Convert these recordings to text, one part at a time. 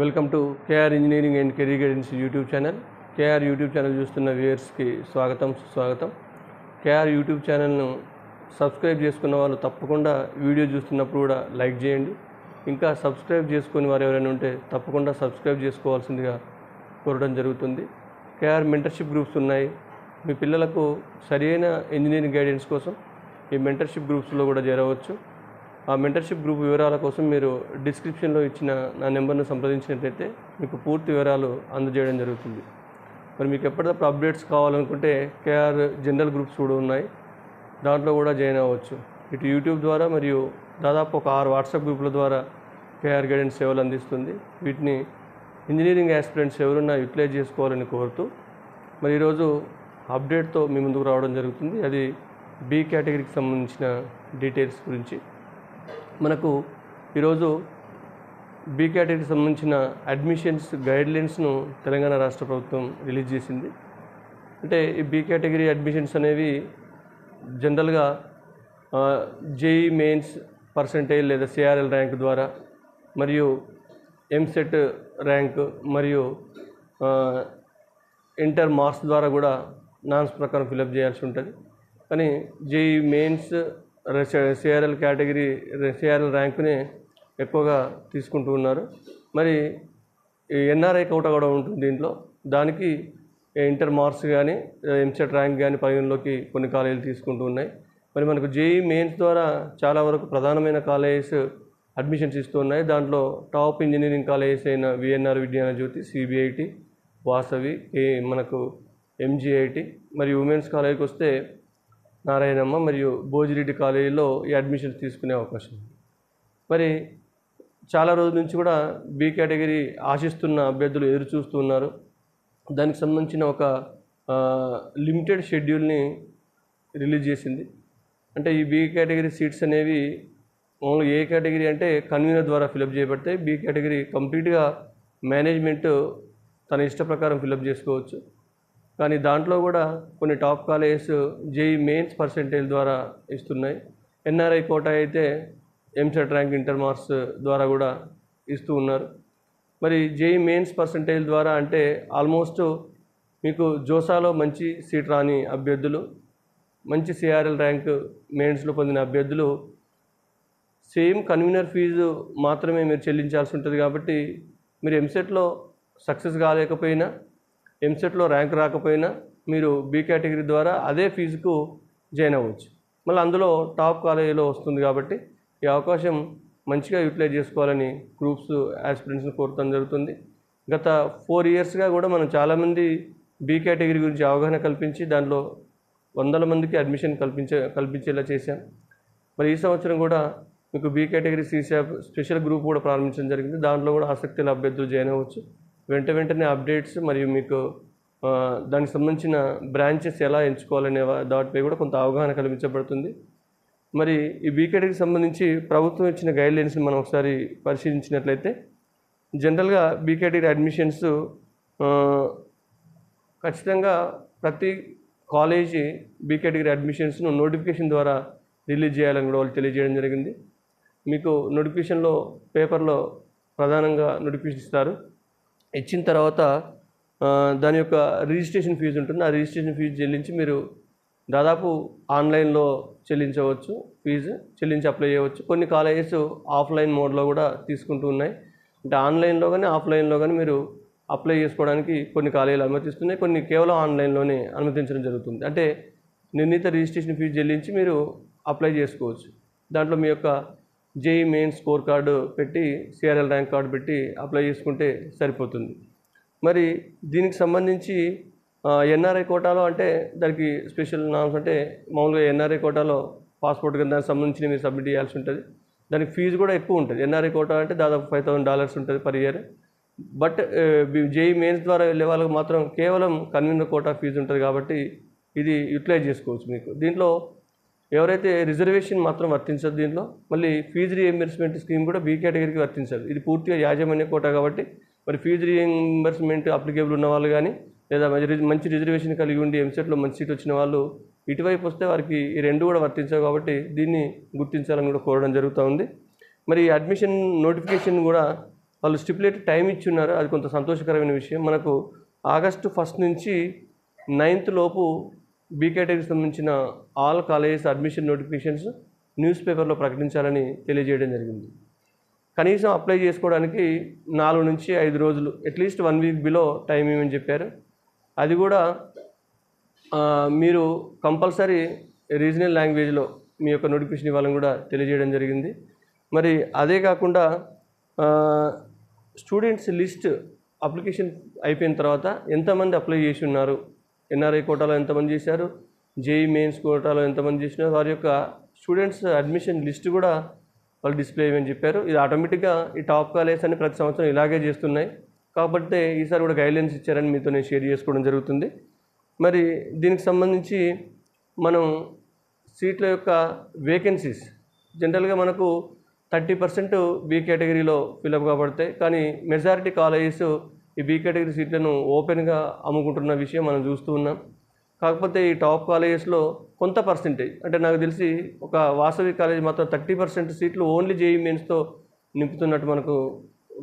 Welcome to KR engineering and career guidance YouTube channel. KR YouTube channel చూస్తున్న వ్యూయర్స్కి స్వాగతం సుస్వాగతం. కేఆర్ యూట్యూబ్ ఛానల్ను సబ్స్క్రైబ్ చేసుకున్న వాళ్ళు తప్పకుండా వీడియో చూస్తున్నప్పుడు కూడా లైక్ చేయండి. ఇంకా సబ్స్క్రైబ్ చేసుకుని వారు ఎవరైనా ఉంటే తప్పకుండా సబ్స్క్రైబ్ చేసుకోవాల్సిందిగా కోరడం జరుగుతుంది. కేఆర్ మెంటర్షిప్ గ్రూప్స్ ఉన్నాయి. మీ పిల్లలకు సరైన ఇంజనీరింగ్ గైడెన్స్ కోసం ఈ మెంటర్షిప్ గ్రూప్స్లో కూడా చేరవచ్చు. ఆ మెంటర్షిప్ గ్రూప్ వివరాల కోసం మీరు డిస్క్రిప్షన్లో ఇచ్చిన నా నెంబర్ను సంప్రదించినట్లయితే మీకు పూర్తి వివరాలు అందజేయడం జరుగుతుంది. మరి మీకు ఎప్పటికప్పుడు అప్డేట్స్ కావాలనుకుంటే కేఆర్ జనరల్ గ్రూప్స్ కూడా ఉన్నాయి. దాంట్లో కూడా జాయిన్ అవ్వచ్చు. ఇటు యూట్యూబ్ ద్వారా మరియు దాదాపు ఒక ఆరు వాట్సాప్ గ్రూపుల ద్వారా కేఆర్ గైడెన్స్ సేవలు అందిస్తుంది. వీటిని ఇంజనీరింగ్ ఆస్పిరెంట్స్ ఎవరున్నా యూటిలైజ్ చేసుకోవాలని కోరుతూ మరి ఈరోజు అప్డేట్తో మీ ముందుకు రావడం జరుగుతుంది. అది బి కేటగిరీకి సంబంధించిన డీటెయిల్స్ గురించి. మనకు ఈరోజు బీ కేటగిరీకి సంబంధించిన అడ్మిషన్స్ గైడ్లైన్స్ను తెలంగాణ రాష్ట్ర ప్రభుత్వం రిలీజ్ చేసింది. అంటే ఈ బీ కేటగిరీ అడ్మిషన్స్ అనేవి జనరల్గా జేఈ మెయిన్స్ పర్సంటేజ్ లేదా సిఆర్ఎల్ ర్యాంక్ ద్వారా మరియు ఎంసెట్ ర్యాంక్ మరియు ఇంటర్ మార్క్స్ ద్వారా కూడా నాన్స్ ప్రకారం ఫిలప్ చేయాల్సి ఉంటుంది. కానీ JEE mains CRL category CRL ర్యాంకుని ఎక్కువగా తీసుకుంటూ ఉన్నారు. మరి ఎన్ఆర్ఐ కోట కూడా ఉంటుంది దీంట్లో. దానికి ఇంటర్ మార్క్స్ కానీ ఎంసెట్ ర్యాంక్ కానీ పరిగణలోకి కొన్ని కాలేజీలు తీసుకుంటూ ఉన్నాయి. మరి మనకు జేఈ మెయిన్స్ ద్వారా చాలా వరకు ప్రధానమైన కాలేజెస్ అడ్మిషన్స్ ఇస్తూ ఉన్నాయి. దాంట్లో టాప్ ఇంజనీరింగ్ కాలేజెస్ అయిన విఎన్ఆర్ విజ్ఞాన జ్యోతి సిబిఐటి వాసవి ఏ మనకు ఎంజీఐటి మరియు ఉమెన్స్ కాలేజీకి వస్తే నారాయణమ్మ మరియు భోజిరెడ్డి కాలేజీలో ఈ అడ్మిషన్ తీసుకునే అవకాశం మరి చాలా రోజుల నుంచి కూడా బి కేటగిరీ ఆశిస్తున్న అభ్యర్థులు ఎదురు చూస్తూ ఉన్నారు. దానికి సంబంధించిన ఒక లిమిటెడ్ షెడ్యూల్ని రిలీజ్ చేసింది. అంటే ఈ బి కేటగిరీ సీట్స్ అనేవి మామూలుగా ఏ కేటగిరీ అంటే కన్వీనర్ ద్వారా ఫిలప్ చేయబడతాయి. బి కేటగిరీ కంప్లీట్గా మేనేజ్మెంట్ తన ఇష్ట ప్రకారం ఫిలప్ చేసుకోవచ్చు. కానీ దాంట్లో కూడా కొన్ని top colleges JEE mains percentage ద్వారా ఇస్తున్నాయి. ఎన్ఆర్ఐ కోట అయితే ఎంసెట్ ర్యాంక్ ఇంటర్ మార్క్స్ ద్వారా కూడా ఇస్తూ ఉన్నారు. మరి జేఈ మెయిన్స్ పర్సంటేజ్ ద్వారా అంటే ఆల్మోస్ట్ మీకు జోసాలో మంచి సీట్ రాని అభ్యర్థులు మంచి సిఆర్ఎల్ ర్యాంక్ మెయిన్స్లో పొందిన అభ్యర్థులు సేమ్ కన్వీనర్ ఫీజు మాత్రమే మీరు చెల్లించాల్సి ఉంటుంది కాబట్టి మీరు ఎంసెట్లో సక్సెస్ కాలేకపోయినా ఎంసెట్లో ర్యాంక్ రాకపోయినా మీరు బి కేటగిరీ ద్వారా అదే ఫీజుకు జాయిన్ అవ్వచ్చు. మళ్ళీ అందులో టాప్ కాలేజీలో వస్తుంది కాబట్టి ఈ అవకాశం మంచిగా యూటిలైజ్ చేసుకోవాలని గ్రూప్స్ ఆస్పిరెంట్స్ని కోరటం జరుగుతుంది. గత ఫోర్ ఇయర్స్గా కూడా మనం చాలామంది బి కేటగిరీ గురించి అవగాహన కల్పించి దాంట్లో వందల మందికి అడ్మిషన్ కల్పించే కల్పించేలా చేశాం. మరి ఈ సంవత్సరం కూడా మీకు బీ కేటగిరీ సీసాప్ స్పెషల్ గ్రూప్ కూడా ప్రారంభించడం జరిగింది. దాంట్లో కూడా ఆసక్తి అభ్యర్థులు జాయిన్ అవ్వచ్చు. వెంట వెంటనే అప్డేట్స్ మరియు మీకు దానికి సంబంధించిన బ్రాంచెస్ ఎలా ఎంచుకోవాలనే దాటిపై కూడా కొంత అవగాహన కల్పించబడుతుంది. మరి ఈ బీ సంబంధించి ప్రభుత్వం ఇచ్చిన గైడ్లైన్స్ని మనం ఒకసారి పరిశీలించినట్లయితే జనరల్గా బీకేడీ అడ్మిషన్స్ ఖచ్చితంగా ప్రతి కాలేజీ బీకేడీ అడ్మిషన్స్ను నోటిఫికేషన్ ద్వారా రిలీజ్ చేయాలని కూడా వాళ్ళు తెలియజేయడం జరిగింది. మీకు నోటిఫికేషన్లో పేపర్లో ప్రధానంగా నోటిఫికేషన్ ఇస్తారు. ఇచ్చిన తర్వాత దాని యొక్క రిజిస్ట్రేషన్ ఫీజు ఉంటుంది. ఆ రిజిస్ట్రేషన్ ఫీజు చెల్లించి మీరు దాదాపు ఆన్లైన్లో చెల్లించవచ్చు. ఫీజు చెల్లించి అప్లై చేయవచ్చు. కొన్ని కాలేజెస్ ఆఫ్లైన్ మోడ్లో కూడా తీసుకుంటూ ఉన్నాయి. అంటే ఆన్లైన్లో కానీ ఆఫ్లైన్లో కానీ మీరు అప్లై చేసుకోవడానికి కొన్ని కాలేజీలు అనుమతిస్తున్నాయి. కొన్ని కేవలం ఆన్లైన్లోనే అనుమతించడం జరుగుతుంది. అంటే నిర్ణీత రిజిస్ట్రేషన్ ఫీజు చెల్లించి మీరు అప్లై చేసుకోవచ్చు. దాంట్లో మీ యొక్క జేఈ మెయిన్ స్కోర్ కార్డు పెట్టి సిఆర్ఎల్ ర్యాంక్ కార్డు పెట్టి అప్లై చేసుకుంటే సరిపోతుంది. మరి దీనికి సంబంధించి ఎన్ఆర్ఐ కోటాలో అంటే దానికి స్పెషల్ నామ్స్ అంటే మామూలుగా ఎన్ఆర్ఐ కోటాలో పాస్పోర్ట్ కింద దానికి సంబంధించి మీరు సబ్మిట్ చేయాల్సి ఉంటుంది. దానికి ఫీజు కూడా ఎక్కువ ఉంటుంది. ఎన్ఆర్ఐ కోటా అంటే దాదాపు ఫైవ్ థౌసండ్ డాలర్స్ ఉంటుంది per year. But JEE mains ద్వారా వెళ్ళే వాళ్ళకి మాత్రం కేవలం కన్వీనర్ కోటా ఫీజు ఉంటుంది కాబట్టి ఇది యూటిలైజ్ చేసుకోవచ్చు మీకు. దీంట్లో ఎవరైతే రిజర్వేషన్ మాత్రం వర్తించదు దీంట్లో మళ్ళీ ఫీజు రీఎంబర్స్మెంట్ స్కీమ్ కూడా బీ కేటగిరీకి వర్తించదు. ఇది పూర్తిగా యాజమాన్య కోట కాబట్టి మరి ఫీజు రీఎంబర్స్మెంట్ అప్లికేబుల్ ఉన్న వాళ్ళు కానీ లేదా మంచి రిజర్వేషన్ కలిగి ఉండి ఎంసెట్లో మంచి సీట్ వచ్చిన వాళ్ళు ఇటువైపు వస్తే వారికి ఈ రెండు కూడా వర్తించవు కాబట్టి దీన్ని గుర్తించాలని కూడా కోరడం జరుగుతూ ఉంది. మరి ఈ అడ్మిషన్ నోటిఫికేషన్ కూడా వాళ్ళు స్టిపులేట్ టైం ఇచ్చి ఉన్నారు. అది కొంత సంతోషకరమైన విషయం. మనకు ఆగస్టు ఫస్ట్ నుంచి నైన్త్ లోపు బీ కేటగిరీకి సంబంధించిన all colleges admission notifications news పేపర్లో ప్రకటించాలని తెలియజేయడం జరిగింది. కనీసం అప్లై చేసుకోవడానికి నాలుగు నుంచి ఐదు రోజులు at least one week below time ఇవ్వమని చెప్పారు? అది కూడా మీరు కంపల్సరీ రీజనల్ లాంగ్వేజ్లో మీ యొక్క నోటిఫికేషన్ ఇవ్వాలని కూడా తెలియజేయడం జరిగింది. మరి అదే కాకుండా స్టూడెంట్స్ లిస్ట్ అప్లికేషన్ అయిపోయిన తర్వాత ఎంతమంది అప్లై చేసి ఉన్నారు? ఎన్ఆర్ఐ కోటాలో ఎంతమంది చేశారు? జేఈ మెయిన్స్ కోటాలో ఎంతమంది చేసినారు వారి యొక్క స్టూడెంట్స్ అడ్మిషన్ లిస్ట్ కూడా వాళ్ళు డిస్ప్లే చేయమని చెప్పారు. ఇది ఆటోమేటిక్గా ఈ టాప్ కాలేజ్ అని ప్రతి సంవత్సరం ఇలాగే చేస్తున్నాయి. కాబట్టి ఈసారి కూడా గైడ్లైన్స్ ఇచ్చారని మీతో నేను షేర్ చేసుకోవడం జరుగుతుంది. మరి దీనికి సంబంధించి మనం సీట్ల యొక్క వేకెన్సీస్ జనరల్గా మనకు థర్టీ పర్సెంట్ బీ కేటగిరీలో ఫిలప్ కాబడతాయి. కానీ మెజారిటీ కాలేజెస్ ఈ బీ కేటగిరీ సీట్లను ఓపెన్గా అమ్ముకుంటున్న విషయం మనం చూస్తూ ఉన్నాం. కాకపోతే ఈ టాప్ కాలేజెస్లో కొంత పర్సెంటేజ్ అంటే నాకు తెలిసి ఒక వాసవి కాలేజ్ మాత్రం థర్టీ పర్సెంట్ సీట్లు ఓన్లీ జేఈ మెయిన్స్తో నింపుతున్నట్టు మనకు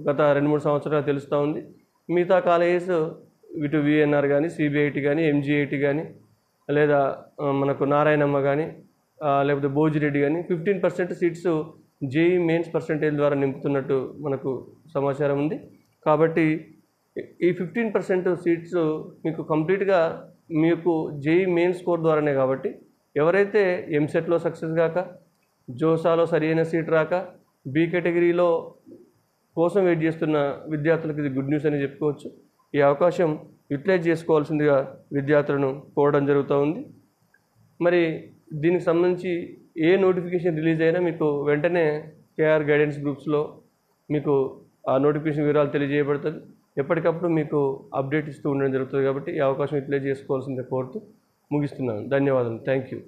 గత రెండు మూడు సంవత్సరాలు తెలుస్తూ ఉంది. మిగతా కాలేజెస్ ఇటు విఎన్ఆర్ కానీ సిబిఐటి కానీ ఎంజీఐటి కానీ లేదా మనకు నారాయణమ్మ కానీ లేకపోతే భోజిరెడ్డి కానీ fifteen percent seats JEE mains percentage ద్వారా నింపుతున్నట్టు మనకు సమాచారం ఉంది. కాబట్టి ఈ ఫిఫ్టీన్ పర్సెంట్ సీట్స్ మీకు కంప్లీట్గా మీకు జేఈ మెయిన్ స్కోర్ ద్వారానే కాబట్టి ఎవరైతే ఎంసెట్లో సక్సెస్ కాక జోసాలో సరైన సీట్ రాక బీ కేటగిరీలో కోసం వెయిట్ చేస్తున్న విద్యార్థులకు ఇది గుడ్ న్యూస్ అని చెప్పుకోవచ్చు. ఈ అవకాశం యూటిలైజ్ చేసుకోవాల్సిందిగా విద్యార్థులను కోరడం జరుగుతూ ఉంది. మరి దీనికి సంబంధించి ఏ నోటిఫికేషన్ రిలీజ్ అయినా మీకు వెంటనే కేఆర్ గైడెన్స్ గ్రూప్స్లో మీకు ఆ నోటిఫికేషన్ వివరాలు తెలియజేయబడుతుంది. ఎప్పటికప్పుడు మీకు అప్డేట్ ఇస్తూ ఉండడం జరుగుతుంది కాబట్టి ఈ అవకాశం యూటిలైజ్ చేసుకోవాల్సిందే కోరుతూ ముగిస్తున్నాను. ధన్యవాదాలు థ్యాంక్ యూ